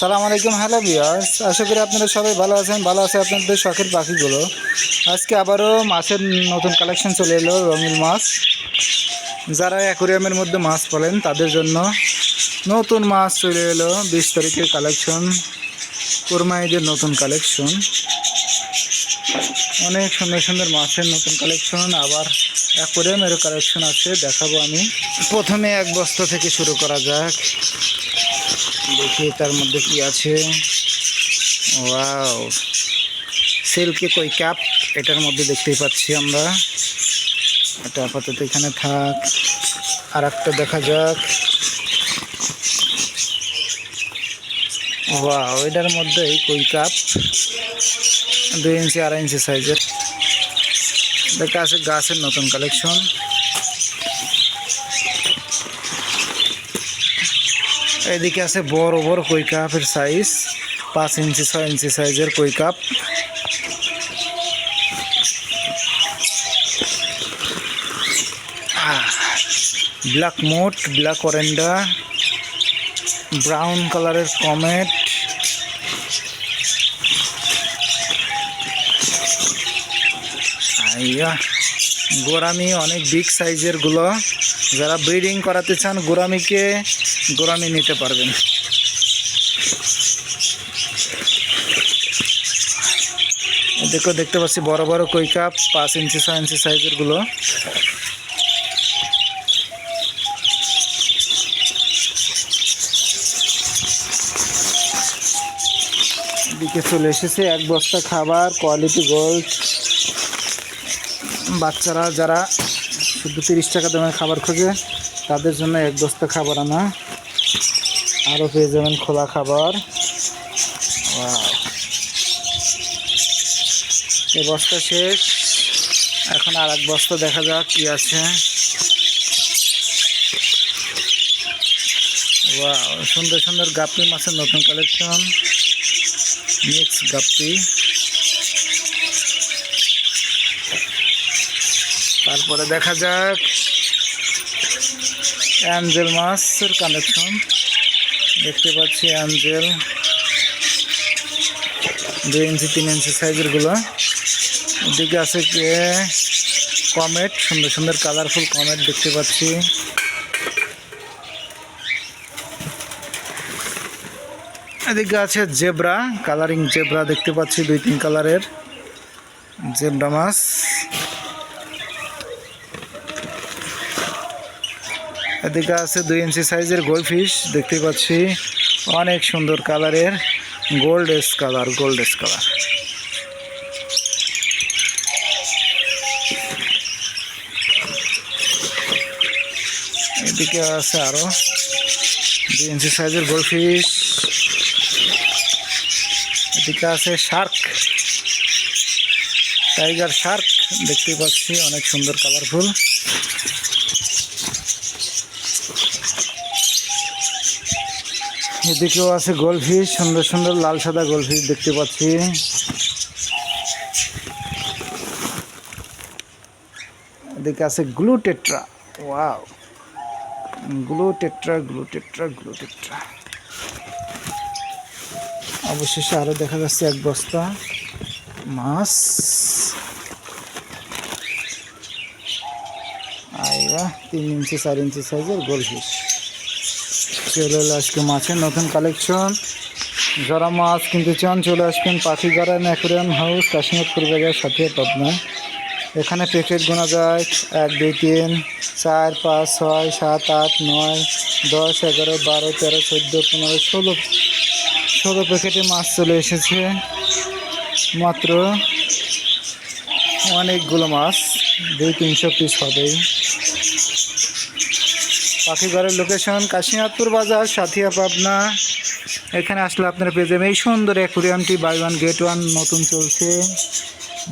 সালাম আলাইকুম, হ্যালো বিয়ার্স আশা করি আপনারা সবাই ভালো আছেন। ভালো আছে আপনাদের শখের পাখিগুলো। আজকে আবারও মাছের নতুন কালেকশন চলে এলো, রঙিন মাছ। যারা অ্যাকোরিয়ামের মধ্যে মাছ পালেন, তাদের জন্য নতুন মাছ চলে এলো, বিশ তারিখের কালেকশন কোরমাইদের নতুন কালেকশন অনেক সুন্দর সুন্দর মাছের নতুন কালেকশন আবার অ্যাকোরিয়ামেরও কালেকশন আছে, দেখাবো আমি। প্রথমে এক বস্তা থেকে শুরু করা যাক। দেখি তার মধ্যে কি আছে। ওয়াও। সিল্কি কই ক্যাপ, এটার মধ্যে দেখতেই পাচ্ছি আমরা। এটা আপাতত এখানে থাক। আর একটা দেখা যাক। ওয়াও, এটার মধ্যে কই কাপ দুই ইঞ্চি, আড়াই ইঞ্চি সাইজের। দেখা আছে গাছের নতুন কালেকশন এদিকে আছে বড় বড় কই কাপের সাইজ পাঁচ ইঞ্চি, ছয় ইঞ্চি সাইজের কই কাপ। ব্ল্যাক মোট ব্ল্যাক অরেন্ডা ব্রাউন কালারের কমেট আইয়া গোরামি অনেক বিগ সাইজেরগুলো। যারা ব্রিডিং করাতে চান গোরামিকে গোরামি নিতে পারবেন। দেখো দেখতে পাচ্ছি বড় বড় কাপ, পাঁচ ইঞ্চি, ছয় ইঞ্চি সাইজেরগুলো। এদিকে চলে এসেছে এক বস্তা খাবার কোয়ালিটি গোল্ড বাচ্চারা যারা শুধু তিরিশ টাকা দামের খাবার খোঁজে, তাদের জন্য এক বস্তা খাবার আনা। আরও পেয়ে যাবেন খোলা খাবার. এই বস্তা শেষ। এখন আর এক বস্তা দেখা যাক কি আছে। সুন্দর সুন্দর গাপ্পি মাছের নতুন কালেকশন মিক্স গাপ্পি। তারপরে দেখা যাক। অ্যাঞ্জেল মাছের কালেকশন। দেখতে পাচ্ছি অ্যাঞ্জেল। দুই ইঞ্চি, তিন ইঞ্চি সাইজেরগুলো। এদিকে আছে কে কমেট, সুন্দর সুন্দর কালারফুল কমেট দেখতে পাচ্ছি। এদিকে আছে জেব্রা কালারিং জেব্রা দেখতে পাচ্ছি, দুই তিন কালারের জেব্রা মাছ। এদিকে আছে দুই ইঞ্চি সাইজের গোল্ড ফিশ দেখতে পাচ্ছি অনেক সুন্দর কালারের গোল্ড এস কালার গোল্ড এস কালার। এদিকে আছে আরও দুই ইঞ্চি সাইজের গোল্ড ফিশ এদিকে আছে শার্ক, টাইগার শার্ক, দেখতে পাচ্ছি অনেক সুন্দর কালারফুল। এদিকেও আছে গোলফিশ, সুন্দর সুন্দর লাল সাদা গোলফিশ দেখতে পাচ্ছি। এদিকে আছে glow tetra, wow. Glow tetra glow tetra glow tetra. অবশেষে আরও দেখা যাচ্ছে এক বস্তা মাছ। তিন ইঞ্চি, চার ইঞ্চি সাইজের গোলফিশ। চলে এলো আজকে মাছের নতুন কালেকশন যারা মাছ কিনতে চান, চলে আসবেন পাখি গার্ডেন অ্যাকুরিয়াম হাউস কাশ্মীরপুর বাজার, সাথে পাবনা। এখানে প্যাকেট গোনা যায়, এক, দুই, তিন, চার, পাঁচ, ছয়, সাত, আট, নয়, দশ, এগারো, বারো, তেরো, চোদ্দ, পনেরো, ষোলো ষোলো প্যাকেটে মাছ চলে এসেছে। মাত্র অনেকগুলো মাছ, দুই, তিনশো পিস হবেই পাখিঘরের লোকেশন কাশিনাথপুর বাজার, সাথিয়া পাবনা। এখানে আসলে আপনারা পেয়ে যাবেন এই সুন্দর অ্যাকুরিয়ামটি বাই ওয়ান গেট ওয়ান নতুন চলছে।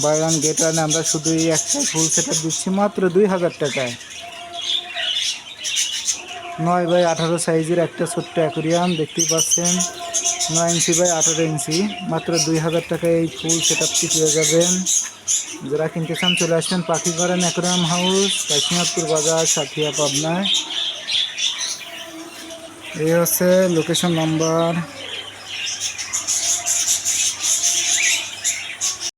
বাই ওয়ান গেট ওয়ানে আমরা শুধু এই একটা ফুল সেট দিচ্ছি মাত্র দুই হাজার টাকায়। নয় বাই আঠারো সাইজের একটা ছোট্ট অ্যাকুরিয়াম, দেখতেই পাচ্ছেন। নয় ইঞ্চি বাই আঠারো ইঞ্চি, মাত্র দুই হাজার টাকায় এই ফুল সেট আপটি পেয়ে যাবেন। যারা কিনতে চান চলে আসবেন পাখি ঘরেন অ্যাকুরিয়াম হাউস কাশিনাথপুর বাজার, সাথিয়া পাবনায়। এই হচ্ছে লোকেশন নাম্বার